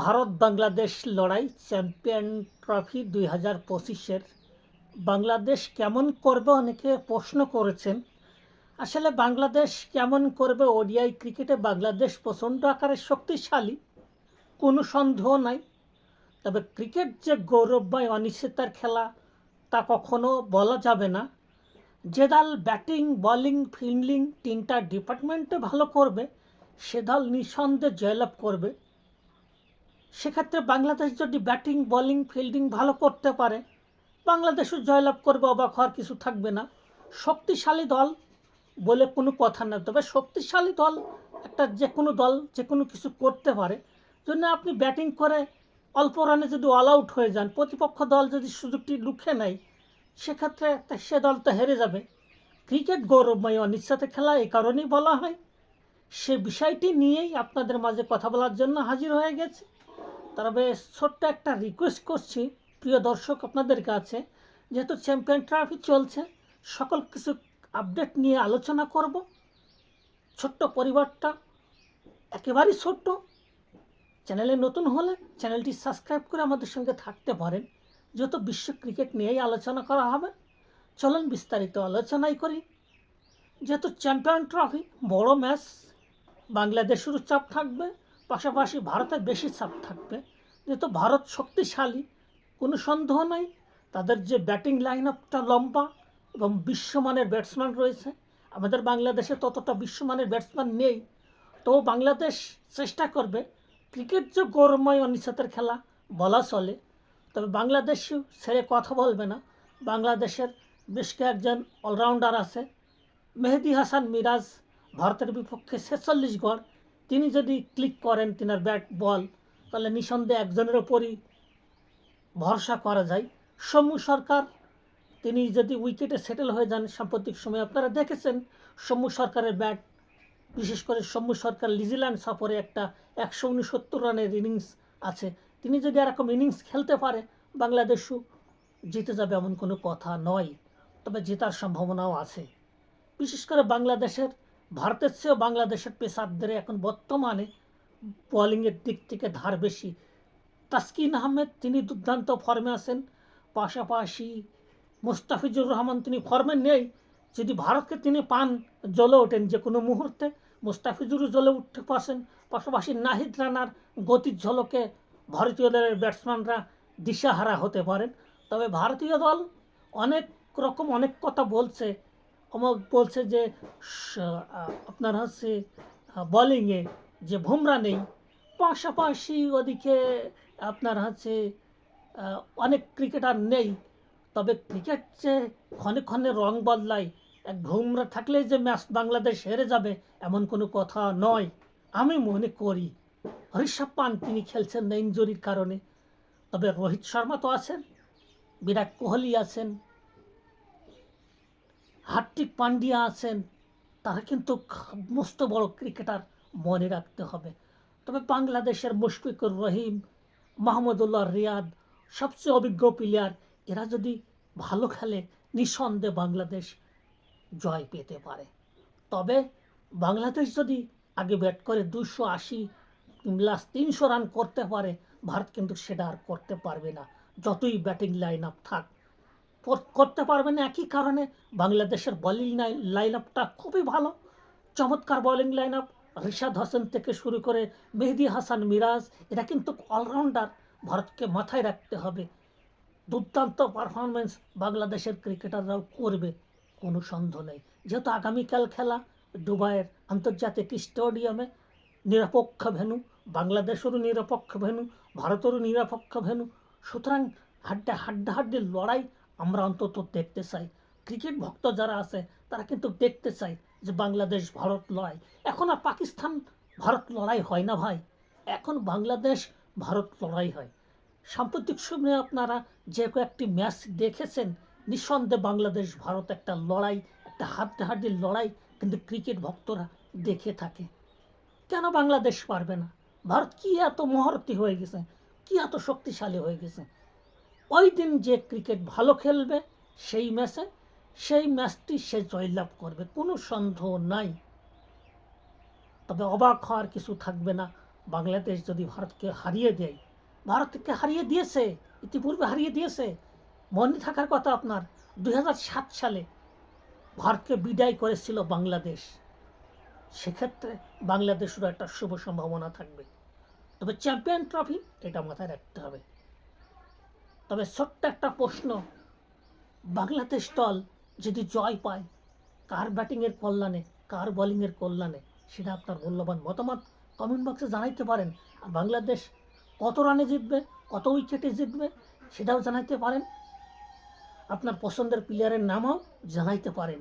ভারত বাংলাদেশ লড়াই champion trophy দুই হাজার পঁচিশের বাংলাদেশ কেমন করবে অনেকে প্রশ্ন করেছেন। আসলে বাংলাদেশ কেমন করবে ওডিআই ক্রিকেটে বাংলাদেশ প্রচণ্ড আকারে শক্তিশালী, কোনো সন্দেহ নাই। তবে ক্রিকেট যে গৌরবময় অনিশ্চিতার খেলা, তা কখনো বলা যাবে না। যে দল ব্যাটিং, বলিং, ফিল্ডিং তিনটা ডিপার্টমেন্টে ভালো করবে, সে দল নিঃসন্দেহে জয়লাভ করবে। সেক্ষেত্রে বাংলাদেশ যদি ব্যাটিং, বোলিং, ফিল্ডিং ভালো করতে পারে, বাংলাদেশও জয়লাভ করবে, অবাক হওয়ার কিছু থাকবে না। শক্তিশালী দল বলে কোনো কথা না তবে শক্তিশালী দল একটা যে কোনো দল, যে কোনো কিছু করতে পারে। জন্য আপনি ব্যাটিং করে অল্প রানে যদি অল আউট হয়ে যান, প্রতিপক্ষ দল যদি সুযোগটি লুখে নেয়, সেক্ষেত্রে সে দল তো হেরে যাবে। ক্রিকেট গৌরবময় অনিচ্ছাতে খেলা, এই কারণেই বলা হয়। সে বিষয়টি নিয়েই আপনাদের মাঝে কথা বলার জন্য হাজির হয়ে গেছে। তবে ছোট্ট একটা রিকোয়েস্ট করছি, প্রিয় দর্শক আপনাদের কাছে। যেহেতু চ্যাম্পিয়ন ট্রফি চলছে, সকল কিছু আপডেট নিয়ে আলোচনা করব। ছোট্ট পরিবারটা একেবারেই ছোট্ট। চ্যানেলে নতুন হলে চ্যানেলটি সাবস্ক্রাইব করে আমাদের সঙ্গে থাকতে পারেন। যেহেতু বিশ্ব ক্রিকেট নিয়েই আলোচনা করা হবে, চলুন বিস্তারিত আলোচনাই করি। যেহেতু চ্যাম্পিয়ন ট্রফি বড় ম্যাচ বাংলাদেশেরও চাপ থাকবে পাশাপাশি ভারতের বেশি চাপ থাকবে। যেহেতু ভারত শক্তিশালী, কোনো সন্দেহ নাই, তাদের যে ব্যাটিং লাইন আপটা লম্বা এবং বিশ্বমানের ব্যাটসম্যান রয়েছে, আমাদের বাংলাদেশে ততটা বিশ্বমানের ব্যাটসম্যান নেই। তো বাংলাদেশ চেষ্টা করবে ক্রিকেট যে গৌরবময় অনিশ্চিতের খেলা বলা চলে, তবে বাংলাদেশও ছেড়ে কথা বলবে না। বাংলাদেশের বেশ কয়েকজন অলরাউন্ডার আছে, মেহেদি হাসান মিরাজ, ভারতের বিপক্ষে ছেচল্লিশ গড় তিনি যদি ক্লিক করেন তিনার ব্যাট বল তাহলে নিঃসন্দেহে একজনের ওপরই ভরসা করা যায়। সমু সরকার, তিনি যদি উইকেটে সেটেল হয়ে যান সাম্প্রতিক সময়ে, আপনারা দেখেছেন সমু সরকারের ব্যাট বিশেষ করে সমু সরকার নিউজিল্যান্ড সফরে একটা একশো উনসত্তর রানের ইনিংস আছে। তিনি যদি এরকম ইনিংস খেলতে পারে, বাংলাদেশও জিতে যাবে এমন কোনো কথা নয়, তবে জেতার সম্ভাবনাও আছে। বিশেষ করে বাংলাদেশের ভারতের চেয়েও বাংলাদেশের পেসারদের এখন বর্তমানে বোলিংয়ের দিক থেকে ধার বেশি। তাসকিন আহমেদ, তিনি দুর্দান্ত ফর্মে আছেন। পাশাপাশি মুস্তাফিজুর রহমান তিনি ফর্মে নেই। যদি ভারতকে তিনি পান, জ্বলে ওঠেন যে কোনো মুহূর্তে। মুস্তাফিজুরও জ্বলে উঠতে পারছেন। পাশাপাশি নাহিদ রানার গতির ঝলকে ভারতীয় দলের ব্যাটসম্যানরা দিশাহারা হতে পারেন। তবে ভারতীয় দল অনেক রকম অনেক কথা বলছে। অমুক বলছে যে আপনার হচ্ছে বলিংয়ে যে ভুমরা নেই। পাশাপাশি ওদিকে আপনার হচ্ছে অনেক ক্রিকেটার নেই। তবে ক্রিকেট যে ক্ষণে ক্ষণে রং বদলায়, এক ভুমরা থাকলে যে ম্যাচ বাংলাদেশ হেরে যাবে, এমন কোনো কথা নয়। আমি মনে করি হরিষভ পান তিনি খেলছেন না ইঞ্জুরির কারণে। তবে রোহিত শর্মা তো আছেন, বিরাট কোহলি আছেন হার্দিক পান্ডিয়া আছেন তারা কিন্তু মস্ত বড় ক্রিকেটার মনে রাখতে হবে। তবে বাংলাদেশের মুশফিকুর রহিম, মাহমুদুল্লাহ রিয়াদ, সবচেয়ে অভিজ্ঞ প্লেয়ার এরা যদি ভালো খেলে, নিঃসন্দেহে বাংলাদেশ জয় পেতে পারে। তবে বাংলাদেশ যদি আগে ব্যাট করে দুশো আশি প্লাস তিনশো রান করতে পারে, ভারত কিন্তু সেটা আর করতে পারবে না। যতই ব্যাটিং লাইন আপ থাক করতে পারবে না একই কারণে বাংলাদেশের বোলিং লাইন আপটা খুবই ভালো। চমৎকার bowling line up Rishad Hasan থেকে শুরু করে মেহেদি হাসান মিরাজ, এরা কিন্তু অলরাউন্ডার ভারতকে মাথায় রাখতে হবে। দুর্দান্ত পারফরমেন্স বাংলাদেশের ক্রিকেটাররাও করবে। কোনো সন্দেহ নেই। যেহেতু আগামীকাল খেলা দুবাইয়ের আন্তর্জাতিক স্টেডিয়ামে নিরপেক্ষ ভেনু বাংলাদেশেরও নিরপেক্ষ ভেনু ভারতেরও নিরপেক্ষ ভেনু সুতরাং হাড্ডা হাড্ডাহাড্ডি লড়াই আমরা অন্তত দেখতে চাই। ক্রিকেট ভক্ত যারা আছে, তারা কিন্তু দেখতে চায় যে বাংলাদেশ ভারত লড়াই। এখন আর পাকিস্তান ভারত লড়াই হয় না ভাই। এখন বাংলাদেশ ভারত লড়াই হয়। সাম্প্রতিক সময়ে আপনারা যে কয়েকটি ম্যাচ দেখেছেন, নিঃসন্দেহে বাংলাদেশ ভারত একটা লড়াই, একটা হাড্ডাহাড্ডির লড়াই কিন্তু ক্রিকেট ভক্তরা দেখে থাকে। কেন বাংলাদেশ পারবে না? ভারত কি এত মহরতি হয়ে গেছে? কি এত শক্তিশালী হয়ে গেছে? ওই দিন যে ক্রিকেট ভালো খেলবে, সেই ম্যাচে, সেই ম্যাচটি সে জয়লাভ করবে, কোনো সন্দেহ নাই। তবে অবাক হওয়ার কিছু থাকবে না। বাংলাদেশ যদি ভারতকে হারিয়ে দেয়, ভারতকে হারিয়ে দিয়েছে, ইতিপূর্বে হারিয়ে দিয়েছে, মনে থাকার কথা আপনার দু হাজার সাত সালে ভারতকে বিদায় করেছিল বাংলাদেশ। সেক্ষেত্রে বাংলাদেশেরও একটা শুভ সম্ভাবনা থাকবে। তবে চ্যাম্পিয়ন ট্রফি, এটা মাথায় রাখতে হবে। তবে ছোট্ট একটা প্রশ্ন। বাংলাদেশ দল যদি জয় পায়, কার ব্যাটিংয়ের কল্যাণে, কার বলিংয়ের কল্যাণে, সেটা আপনার মূল্যবান মতামত কমেন্ট বক্সে জানাইতে পারেন। আর বাংলাদেশ কত রানে জিতবে, কত উইকেটে জিতবে, সেটাও জানাইতে পারেন। আপনার পছন্দের প্লেয়ারের নামও জানাইতে পারেন।